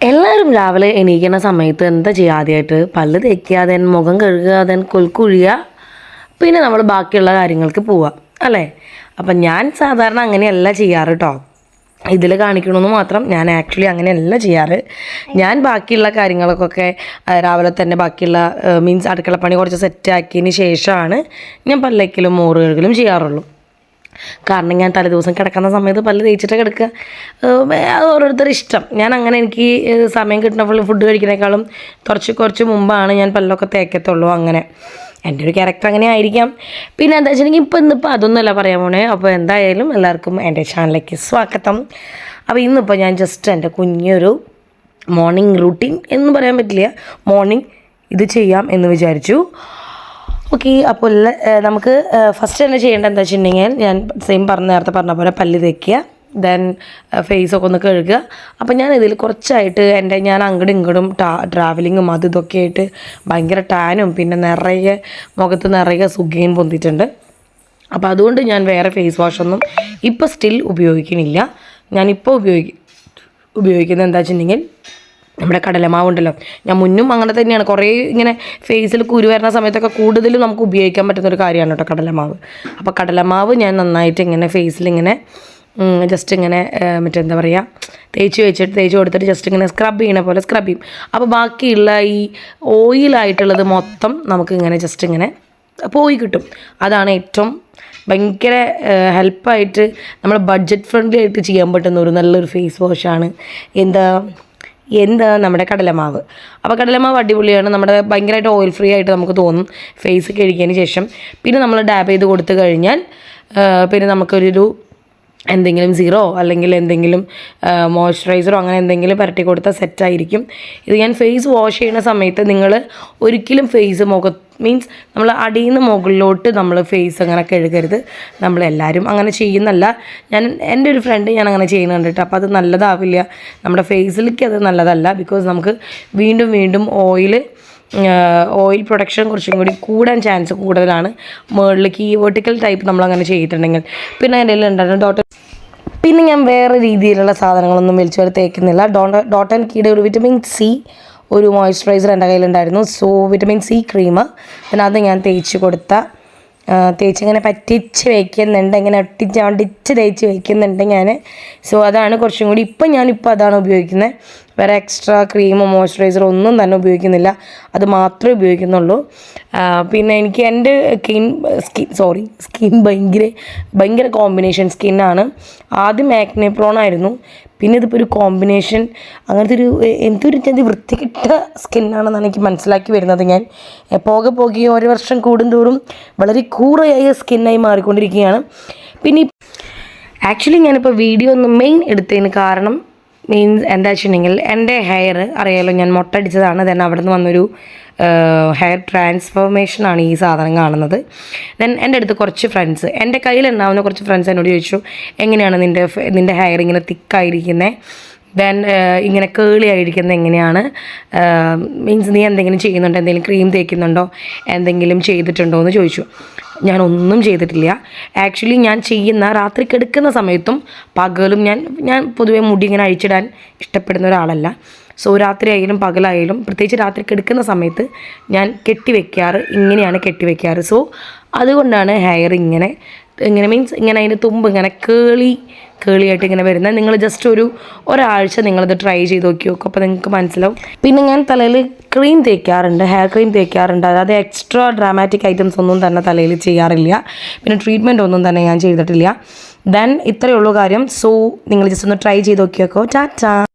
എല്ലാവരും രാവിലെ എണീക്കുന്ന സമയത്ത് എന്താ ചെയ്യുക ആദ്യമായിട്ട് പല്ല് തേക്കുക മുഖം കഴുകുക then കൊൽക്കുഴിയുക പിന്നെ നമ്മൾ ബാക്കിയുള്ള കാര്യങ്ങൾക്ക് പോവുക അല്ലേ? അപ്പം ഞാൻ സാധാരണ അങ്ങനെയല്ല ചെയ്യാറ് കേട്ടോ ഇതിൽ കാണിക്കണമെന്ന് മാത്രം ഞാൻ ആക്ച്വലി അങ്ങനെയല്ല ചെയ്യാറ്. ഞാൻ ബാക്കിയുള്ള കാര്യങ്ങൾക്കൊക്കെ രാവിലെ തന്നെ ബാക്കിയുള്ള മീൻസ് അടുക്കളപ്പണി കുറച്ച് സെറ്റാക്കിയതിന് ശേഷമാണ് ഞാൻ പല്ലയ്ക്കലും മോറ് കഴുകലും ചെയ്യാറുള്ളൂ. കാരണം ഞാൻ തലേദിവസം കിടക്കുന്ന സമയത്ത് പല്ല് തേച്ചിട്ട് കിടക്കുക. അത് ഓരോരുത്തരുടെ ഇഷ്ടം. ഞാൻ അങ്ങനെ എനിക്ക് സമയം കിട്ടുന്ന ഫുഡ് കഴിക്കുന്നേക്കാളും കുറച്ച് കുറച്ച് മുമ്പാണ് ഞാൻ പല്ലൊക്കെ തേക്കത്തുള്ളൂ അങ്ങനെ. എന്റെ ഒരു ക്യാരക്ടർ അങ്ങനെ ആയിരിക്കാം. പിന്നെ എന്താ വെച്ചിട്ടുണ്ടെങ്കിൽ ഇപ്പം ഇന്നിപ്പോൾ അതൊന്നുമല്ല പറയാൻ പോണേ. അപ്പോൾ എന്തായാലും എല്ലാവർക്കും എന്റെ ചാനലിലേക്ക് സ്വാഗതം. അപ്പോൾ ഇന്നിപ്പോൾ ഞാൻ ജസ്റ്റ് എന്റെ കുഞ്ഞൊരു മോർണിംഗ് റൂട്ടീൻ എന്ന് പറയാൻ പറ്റില്ല. മോർണിംഗ് ഇത് ചെയ്യാം എന്ന് വിചാരിച്ചു. ഓക്കെ അപ്പോൾ നമുക്ക് ഫസ്റ്റ് തന്നെ ചെയ്യേണ്ടത് എന്താ വെച്ചിട്ടുണ്ടെങ്കിൽ ഞാൻ സെയിം പറഞ്ഞ നേരത്തെ പറഞ്ഞ പോലെ പല്ല് തേക്കുക ദെൻ ഫേസൊക്കെ ഒന്ന് കഴുകുക. അപ്പം ഞാൻ ഇതിൽ കുറച്ചായിട്ട് എന്റെ ഞാൻ അങ്ങോട്ടും ഇങ്ങോട്ടും ട്രാ ട്രാവലിങ്ങും അത് ഇതൊക്കെ ആയിട്ട് ഭയങ്കര ടാനും പിന്നെ നിറയെ മുഖത്ത് നിറയെ സുഖയും പൊന്തിയിട്ടുണ്ട്. അപ്പോൾ അതുകൊണ്ട് ഞാൻ വേറെ ഫേസ് വാഷൊന്നും ഇപ്പോൾ സ്റ്റിൽ ഉപയോഗിക്കണില്ല. ഞാനിപ്പോൾ ഉപയോഗി ഉപയോഗിക്കുന്നത് എന്താ വെച്ചിട്ടുണ്ടെങ്കിൽ നമ്മുടെ കടലമാവുണ്ടല്ലോ. ഞാൻ മുന്നും അങ്ങനെ തന്നെയാണ്. കുറേ ഇങ്ങനെ ഫേസിൽ കുരു വരുന്ന സമയത്തൊക്കെ കൂടുതലും നമുക്ക് ഉപയോഗിക്കാൻ പറ്റുന്ന ഒരു കാര്യമാണ് കേട്ടോ കടലമാവ്. അപ്പോൾ കടലമാവ് ഞാൻ നന്നായിട്ട് ഇങ്ങനെ ഫേസിൽ ഇങ്ങനെ ജസ്റ്റ് ഇങ്ങനെ മറ്റേ മറ്റെന്താ പറയുക തേച്ച് വെച്ചിട്ട് തേച്ച് കൊടുത്തിട്ട് ജസ്റ്റ് ഇങ്ങനെ സ്ക്രബ് ചെയ്യണ പോലെ സ്ക്രബ് ചെയ്യും. അപ്പോൾ ബാക്കിയുള്ള ഈ ഓയിലായിട്ടുള്ളത് മൊത്തം നമുക്ക് ഇങ്ങനെ ജസ്റ്റ് ഇങ്ങനെ പോയി കിട്ടും. അതാണ് ഏറ്റവും ഭയങ്കര ഹെൽപ്പായിട്ട് നമ്മൾ ബഡ്ജറ്റ് ഫ്രണ്ട്ലി ആയിട്ട് ചെയ്യാൻ പറ്റുന്ന ഒരു നല്ലൊരു ഫേസ് വാഷാണ് എന്താ എന്താ നമ്മുടെ കടലമാവ്. അപ്പോൾ കടലമാവ് അടിപൊളിയാണ്. നമ്മുടെ ഭയങ്കരമായിട്ട് ഓയിൽ ഫ്രീ ആയിട്ട് നമുക്ക് തോന്നും ഫേസ് കഴുകിയതിന് ശേഷം. പിന്നെ നമ്മൾ ഡാബ് ചെയ്ത് കൊടുത്തു കഴിഞ്ഞാൽ പിന്നെ നമുക്കൊരു എന്തെങ്കിലും സീറോ അല്ലെങ്കിൽ എന്തെങ്കിലും മോയ്സ്ചറൈസറോ അങ്ങനെ എന്തെങ്കിലും പുരട്ടി കൊടുത്താൽ സെറ്റായിരിക്കും ഇത് ഞാൻ ഫേസ് വാഷ് ചെയ്യുന്ന സമയത്ത് നിങ്ങൾ ഒരിക്കലും ഫേസ് മുഖ മീൻസ് നമ്മൾ അടിയിൽ നിന്ന് മുകളിലോട്ട് നമ്മൾ ഫേസ് അങ്ങനെ കഴുകരുത്. നമ്മളെല്ലാവരും അങ്ങനെ ചെയ്യുന്നല്ല. ഞാൻ എന്റെ ഒരു ഫ്രണ്ട് ഞാൻ അങ്ങനെ ചെയ്യുന്നുണ്ട് കേട്ടോ അപ്പോൾ അത് നല്ലതാവില്ല. നമ്മുടെ ഫേസിലേക്ക് അത് നല്ലതല്ല. ബിക്കോസ് നമുക്ക് വീണ്ടും വീണ്ടും ഓയിൽ ഓയിൽ പ്രൊഡക്ഷൻ കുറച്ചും കൂടി കൂടാൻ ചാൻസ് കൂടുതലാണ്. മുകളിലേക്ക് ഈ വെർട്ടിക്കൽ ടൈപ്പ് നമ്മളങ്ങനെ ചെയ്തിട്ടുണ്ടെങ്കിൽ. പിന്നെ എന്റെ ഉണ്ടായിരുന്നു ഡോട്ട് പിന്നെ ഞാൻ വേറെ രീതിയിലുള്ള സാധനങ്ങളൊന്നും വലിച്ചു വരെ തേക്കുന്നില്ല. ഡോട്ട ഡോട്ട് ആൻഡ് ഒരു വിറ്റമിൻ സി ഒരു മോയ്സ്ചറൈസർ എന്റെ കയ്യിലുണ്ടായിരുന്നു. സോ വിറ്റമിൻ സി ക്രീം പിന്നെ അത് ഞാൻ തേച്ച് കൊടുത്ത. തേച്ചിങ്ങനെ പറ്റിച്ച് വയ്ക്കുന്നുണ്ട് ഇങ്ങനെ ഒട്ടിച്ച് ഒട്ടിച്ച് തേച്ച് വയ്ക്കുന്നുണ്ട് ഞാൻ സോ അതാണ് കുറച്ചും കൂടി ഇപ്പം ഞാനിപ്പോൾ അതാണ് ഉപയോഗിക്കുന്നത്. വേറെ എക്സ്ട്രാ ക്രീമോ മോയ്സ്ചറൈസറോ ഒന്നും തന്നെ ഉപയോഗിക്കുന്നില്ല. അത് മാത്രമേ ഉപയോഗിക്കുന്നുള്ളൂ. പിന്നെ എനിക്ക് എന്റെ സ്കിൻ സ്കിൻ സോറി സ്കിൻ ഭയങ്കര ഭയങ്കര കോമ്പിനേഷൻ സ്കിന്നാണ് ആദ്യം ആക്നെ പ്രോൺ ആയിരുന്നു. പിന്നെ ഇതിപ്പോൾ ഒരു കോമ്പിനേഷൻ അങ്ങനത്തെ ഒരു എന്തൊരു ചെറിയ വൃത്തികെട്ട സ്കിന്നാണെന്നാണ് എനിക്ക് മനസ്സിലാക്കി വരുന്നത് ഞാൻ. പോകെ പോകെ ഒരു വർഷം കൂടുന്തോറും വളരെ കൂറയായ സ്കിന്നായി മാറിക്കൊണ്ടിരിക്കുകയാണ്. പിന്നെ ആക്ച്വലി ഞാനിപ്പോൾ വീഡിയോ ഒന്ന് മെയിൻ എടുത്തതിന് കാരണം മീൻസ് എന്താ വെച്ചിട്ടുണ്ടെങ്കിൽ എന്റെ ഹെയർ അറിയാലോ ഞാൻ മുട്ടടിച്ചതാണ് ദെൻ അവിടെ നിന്ന് വന്നൊരു ഹെയർ ട്രാൻസ്ഫോർമേഷനാണ് ഈ സാധനം കാണുന്നത്. ദെൻ എന്റെ അടുത്ത് കുറച്ച് ഫ്രണ്ട്സ് എന്റെ കയ്യിലുണ്ടാവുന്ന കുറച്ച് ഫ്രണ്ട്സ് എന്നോട് ചോദിച്ചു എങ്ങനെയാണ് നിന്റെ നിന്റെ ഹെയർ ഇങ്ങനെ തിക്കായിരിക്കുന്നത് ദെൻ ഇങ്ങനെ കേളി ആയിരിക്കുന്നത് എങ്ങനെയാണ്? മീൻസ് നീ എന്തെങ്കിലും ചെയ്യുന്നുണ്ടോ? എന്തെങ്കിലും ക്രീം തേക്കുന്നുണ്ടോ? എന്തെങ്കിലും ചെയ്തിട്ടുണ്ടോ എന്ന് ചോദിച്ചു. ഞാൻ ഒന്നും ചെയ്തിട്ടില്ല. ആക്ച്വലി ഞാൻ ചെയ്യുന്ന രാത്രി കിടക്കുന്ന സമയത്തും പകലും ഞാൻ ഞാൻ പൊതുവേ മുടി ഇങ്ങനെ അഴിച്ചിടാൻ ഇഷ്ടപ്പെടുന്ന ഒരാളല്ല. സോ രാത്രി ആയാലും പകലായാലും പ്രത്യേകിച്ച് രാത്രി കിടക്കുന്ന സമയത്ത് ഞാൻ കെട്ടിവെക്കാറ് ഇങ്ങനെയാണ് കെട്ടിവെക്കാറ് സോ അതുകൊണ്ടാണ് ഹെയർ ഇങ്ങനെ ഇങ്ങനെ മീൻസ് ഇങ്ങനെ അതിന്റെ തുമ്പ് ഇങ്ങനെ കേളി കേളിയായിട്ട് ഇങ്ങനെ വരുന്നത്. നിങ്ങൾ ജസ്റ്റ് ഒരു ഒരാഴ്ച നിങ്ങളത് ട്രൈ ചെയ്ത് നോക്കി നോക്കും. അപ്പോൾ നിങ്ങൾക്ക് മനസ്സിലാവും. പിന്നെ ഞാൻ തലയിൽ ക്രീം തേക്കാറുണ്ട് ഹെയർ ക്രീം തേക്കാറുണ്ട്. അതായത് എക്സ്ട്രാ ഡ്രാമാറ്റിക് ഐറ്റംസ് ഒന്നും തന്നെ തലയിൽ ചെയ്യാറില്ല. പിന്നെ ട്രീറ്റ്മെന്റ് ഒന്നും തന്നെ ഞാൻ ചെയ്തിട്ടില്ല. ദെൻ ഇത്രയേ ഉള്ളൂ കാര്യം. സോ നിങ്ങൾ ജസ്റ്റ് ഒന്ന് ട്രൈ ചെയ്ത് നോക്കി നോക്കോ. ടാറ്റാ